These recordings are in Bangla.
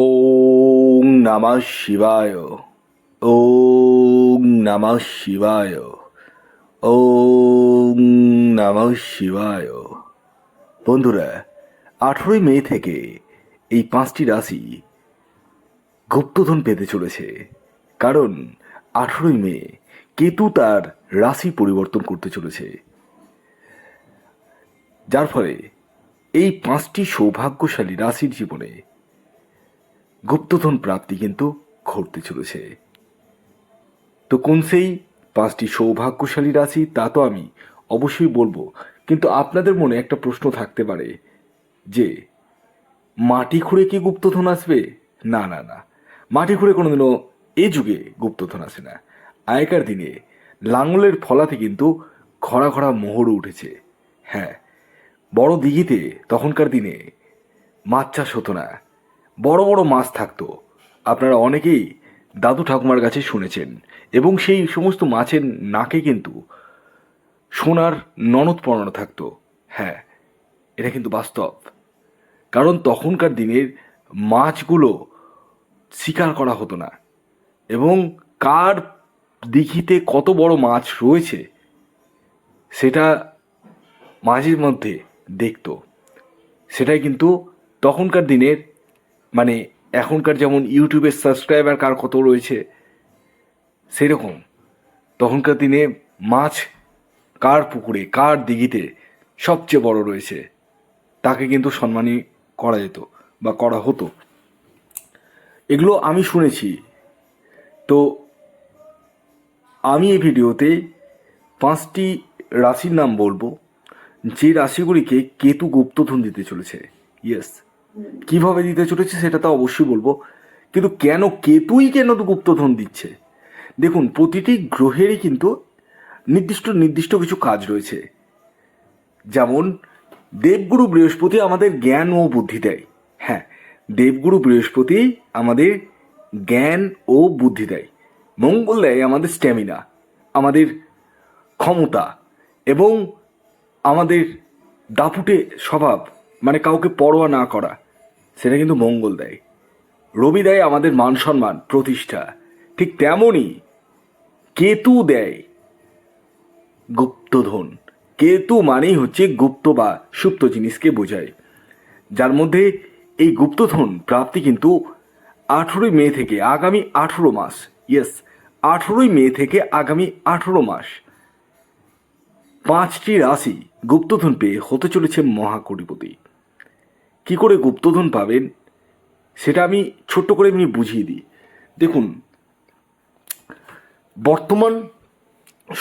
ওং নমঃ শিবায়। ওং নমঃ শিবায়। ওং নমঃ শিবায়। বন্ধুরা, আঠেরোই মে থেকে এই পাঁচটি রাশি গুপ্তধন পেতে চলেছে। কারণ আঠেরোই মে কেতু তার রাশি পরিবর্তন করতে চলেছে। যার ফলে এই পাঁচটি সৌভাগ্যশালী রাশির জীবনে গুপ্তধন প্রাপ্তি কিন্তু ঘটতে চলেছে। তো কোন সেই পাঁচটি সৌভাগ্যশালী রাশি, তা তো আমি অবশ্যই বলব। কিন্তু আপনাদের মনে একটা প্রশ্ন থাকতে পারে যে, মাটি খুঁড়ে কি গুপ্তধন আসবে? না না না। মাটি খুঁড়ে কোনোদিনও এ যুগে গুপ্তধন আসে না। আগেকার দিনে লাঙলের ফলাতে কিন্তু খরা খরা মোহর উঠেছে। হ্যাঁ বড় দিঘিতে তখনকার দিনে মাছ চাষ হতো না। বড় বড় মাছ থাকতো। আপনারা অনেকেই দাদু ঠাকুমার কাছে শুনেছেন এবং সেই সমস্ত মাছের নাকে কিন্তু সোনার ননদ পরানো থাকতো। হ্যাঁ এটা কিন্তু বাস্তব। কারণ তখনকার দিনের মাছগুলো শিকার করা হতো না। এবং কার দিঘিতে কত বড় মাছ রয়েছে, সেটা মাঝের মধ্যে দেখত। সেটাই কিন্তু তখনকার দিনের মানে এখনকার যেমন ইউটিউবের সাবস্ক্রাইবার কার কত রয়েছে, সেরকম। তখনকার দিনে মাছ কার পুকুরে, কার দিঘিতে সবচেয়ে বড় রয়েছে, তাকে কিন্তু সম্মানী করা যেত বা করা হতো। এগুলো আমি শুনেছি। তো আমি এই ভিডিওতে পাঁচটি রাশির নাম বলব। যে রাশিগুলিকে কেতু গুপ্তধন দিতে চলেছে। ইয়েস কীভাবে দিতে চলেছে সেটা তো অবশ্যই বলব। কিন্তু কেন কেতুই কেন গুপ্তধন দিচ্ছে? দেখুন, প্রতিটি গ্রহেরই কিন্তু নির্দিষ্ট নির্দিষ্ট কিছু কাজ রয়েছে। যেমন, দেবগুরু বৃহস্পতি আমাদের জ্ঞান ও বুদ্ধি দেয়। হ্যাঁ দেবগুরু বৃহস্পতি আমাদের জ্ঞান ও বুদ্ধি দেয়। মঙ্গল দেয় আমাদের স্ট্যামিনা, আমাদের ক্ষমতা এবং আমাদের দাপুটে স্বভাব মানে কাউকে পরোয়া না করা। সেটা কিন্তু মঙ্গল দেয়। রবি দেয় আমাদের মান সম্মান, প্রতিষ্ঠা। ঠিক তেমনই কেতু দেয় গুপ্তধন। কেতু মানেই হচ্ছে গুপ্ত বা সুপ্ত জিনিসকে বোঝায়। যার মধ্যে এই গুপ্তধন প্রাপ্তি কিন্তু আঠেরোই মে থেকে আগামী আঠেরো মাস ইয়েস আঠেরোই মে থেকে আগামী আঠেরো মাস। পাঁচটি রাশি গুপ্তধন পেয়ে হতে চলেছে মহাকোটিপতি। কি করে গুপ্তধন পাবেন, সেটা আমি ছোট্ট করে এমনি বুঝিয়ে দিই। দেখুন, বর্তমান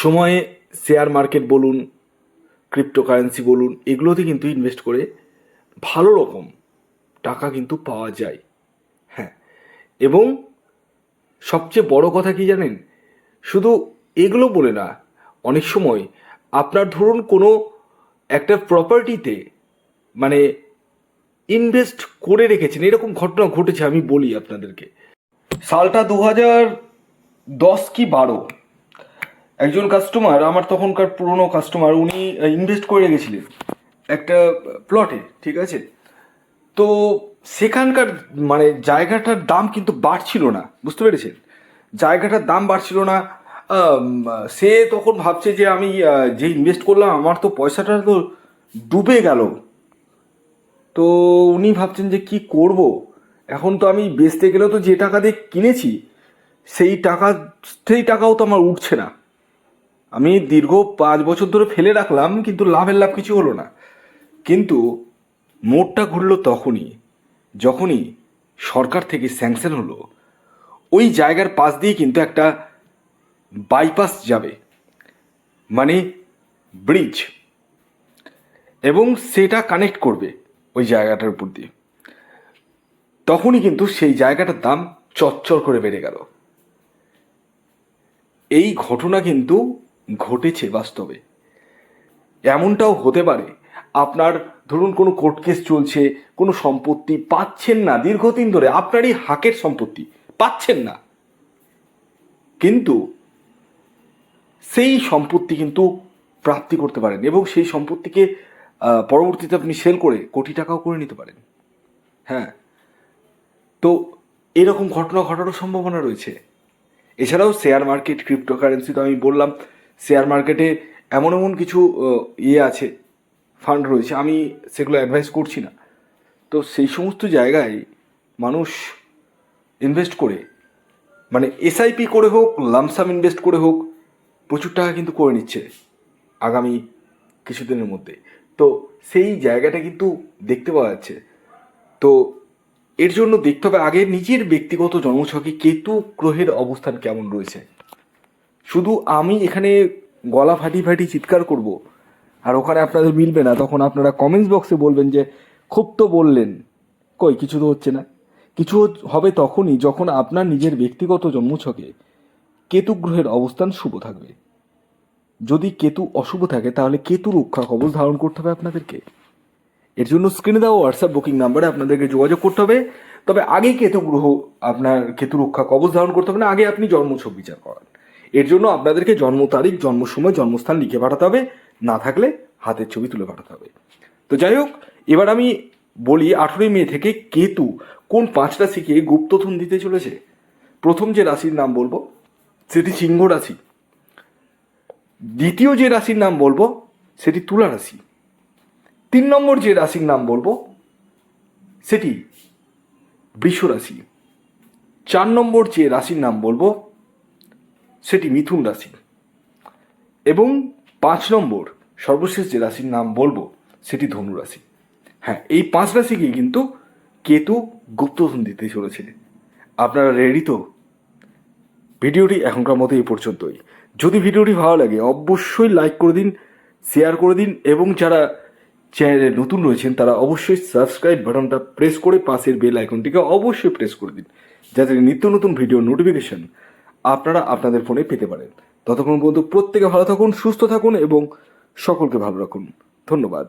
সময়ে শেয়ার মার্কেট বলুন ক্রিপ্টোকারেন্সি বলুন, এগুলোতে কিন্তু ইনভেস্ট করে ভালো রকম টাকা কিন্তু পাওয়া যায়। হ্যাঁ এবং সবচেয়ে বড় কথা কি জানেন? শুধু এগুলো বলে না, অনেক সময় আপনার ধরুন কোনো একটা প্রপার্টিতে মানে ইনভেস্ট করে রেখেছেন, এরকম ঘটনা ঘটেছে, আমি বলি আপনাদেরকে। সালটা দু হাজার দশ কি বারো? একজন কাস্টমার আমার তখনকার পুরনো কাস্টমার উনি ইনভেস্ট করে রেখেছিলেন একটা প্লটে ঠিক আছে? তো সেখানকার মানে জায়গাটার দাম কিন্তু বাড়ছিল না, বুঝতে পেরেছেন? জায়গাটার দাম বাড়ছিল না সে তখন ভাবছে যে আমি যে ইনভেস্ট করলাম, আমার তো পয়সাটা তো ডুবে গেল। তো উনি ভাবছেন যে কি করব? এখন তো আমি বেচতে গেলেও তো যে টাকা দিয়ে কিনেছি, সেই টাকা, সেই টাকাও তো আমার উঠছে না। আমি দীর্ঘ পাঁচ বছর ধরে ফেলে রাখলাম, কিন্তু লাভের লাভ কিছু হলো না। কিন্তু মোড়টা ঘুরল তখনই, যখনই সরকার থেকে স্যাংশন হলো। ওই জায়গার পাশ দিয়ে কিন্তু একটা বাইপাস যাবে মানে ব্রিজ, এবং সেটা কানেক্ট করবে। ওই জায়গাটার উপর দিয়ে। তখনই কিন্তু সেই জায়গাটার দাম চচ্চর করে বেড়ে গেল। এই ঘটনা কিন্তু ঘটেছে বাস্তবে। এমনটাও হতে পারে। আপনার ধরুন কোনো কোর্ট কেস চলছে, কোনো সম্পত্তি পাচ্ছেন না দীর্ঘদিন ধরে, আপনারই হাকের সম্পত্তি, পাচ্ছেন না। কিন্তু সেই সম্পত্তি কিন্তু প্রাপ্তি করতে পারেন এবং সেই সম্পত্তিকে পরবর্তীতে আপনি সেল করে কোটি টাকাও করে নিতে পারেন। হ্যাঁ? তো এরকম ঘটনা ঘটারও সম্ভাবনা রয়েছে। এছাড়াও শেয়ার মার্কেট ক্রিপ্টোকারেন্সি তো আমি বললাম শেয়ার মার্কেটে এমন এমন কিছু ইয়ে আছে ফান্ড রয়েছে, আমি সেগুলো অ্যাডভাইস করছি না। তো সেই সমস্ত জায়গায় মানুষ ইনভেস্ট করে মানে এসআইপি করে হোক লামসাম ইনভেস্ট করে হোক, প্রচুর টাকা কিন্তু করে নিচ্ছে আগামী কিছুদিনের মধ্যে। তো সেই জায়গাটা কিন্তু দেখতে পাওয়া যাচ্ছে। তো এর জন্য দেখতে হবে আগে নিজের ব্যক্তিগত জন্মছকে কেতু গ্রহের অবস্থান কেমন রয়েছে। শুধু আমি এখানে গলা ফাটি ফাটি চিৎকার করব, আর ওখানে আপনাদের মিলবে না, তখন আপনারা কমেন্টস বক্সে বলবেন যে, খুব তো বললেন। কই, কিছু তো হচ্ছে না। কিছু হবে তখনই যখন আপনার নিজের ব্যক্তিগত জন্মছকে কেতু গ্রহের অবস্থান শুভ থাকবে। যদি কেতু অশুভ থাকে, তাহলে কেতু রক্ষা কবচ ধারণ করতে হবে আপনাদেরকে। এর জন্য স্ক্রিনে দেওয়া হোয়াটসঅ্যাপ বুকিং নাম্বারে আপনাদেরকে যোগাযোগ করতে হবে। তবে আগে কেতু গ্রহ আপনার কেতু রক্ষা কবচ ধারণ করতে হবে না, আগে আপনি জন্ম জন্মছক বিচার করান। এর জন্য আপনাদেরকে জন্ম তারিখ, জন্ম সময়, জন্মস্থান লিখে পাঠাতে হবে। না থাকলে হাতের ছবি তুলে পাঠাতে হবে। তো যাই হোক, এবার আমি বলি আঠেরোই মে থেকে কেতু কোন পাঁচ রাশিকে গুপ্তধন দিতে চলেছে? প্রথম যে রাশির নাম বলব, সেটি সিংহ রাশি। দ্বিতীয় যে রাশির নাম বলব, সেটি তুলা রাশি। তিন নম্বর যে রাশির নাম বলব, সেটি বৃষ রাশি। চার নম্বর যে রাশির নাম বলব, সেটি মিথুন রাশি। এবং পাঁচ নম্বর সর্বশেষ যে রাশির নাম বলব, সেটি ধনু রাশি। হ্যাঁ এই পাঁচ রাশিকেই কিন্তু কেতু গুপ্তধন দিতে চলেছে। আপনারা রেডি তো? ভিডিওটি এখনকার মতো এই পর্যন্তই। যদি ভিডিওটি ভালো লাগে, অবশ্যই লাইক করে দিন শেয়ার করে দিন, এবং যারা চ্যানেলে নতুন রয়েছেন, তারা অবশ্যই সাবস্ক্রাইব বাটনটা প্রেস করে পাশের বেল আইকনটিকে অবশ্যই প্রেস করে দিন, যাতে নিত্য নতুন ভিডিও নোটিফিকেশন আপনারা আপনাদের ফোনে পেতে পারেন। ততক্ষণ পর্যন্ত প্রত্যেকে ভালো থাকুন, সুস্থ থাকুন, এবং সকলকে ভালো রাখুন। ধন্যবাদ।